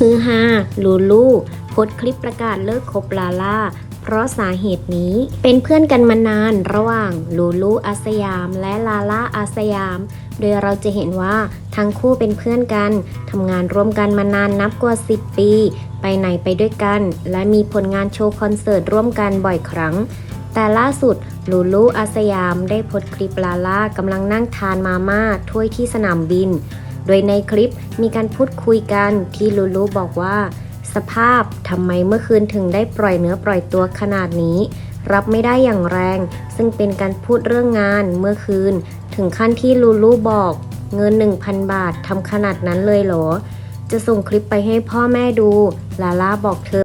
ฮือฮาลูลูโพสคลิปประกาศเลิกคบลาล่า เพราะสาเหตุนี้เป็นเพื่อนกันมานานระหว่างลูลูอาสยามและลาล่าอาสยาม โดยเราจะเห็นว่าทั้งคู่เป็นเพื่อนกันทำงานร่วมกันมานานนับกว่า 10 ปี ไปไหนไปด้วยกัน และมีผลงานโชว์คอนเสิร์ตร่วมกันบ่อยครั้ง แต่ล่าสุดลูลูอาสยามได้โพสคลิปลาล่ากำลังนั่งทานมาม่าถ้วยที่สนามบิน โดยในคลิปมีการพูดคุยกันที่ลูลูบอกว่า สภาพทำไมเมื่อคืนถึงได้ปล่อยเนื้อปล่อยตัวขนาดนี้ รับไม่ได้อย่างแรง ซึ่งเป็นการพูดเรื่องงานเมื่อคืน ถึงขั้นที่ลูลูบอก เงิน 1,000 บาททำขนาดนั้นเลยเหรอ จะส่งคลิปไปให้พ่อแม่ดู ลาล่าบอกเธอ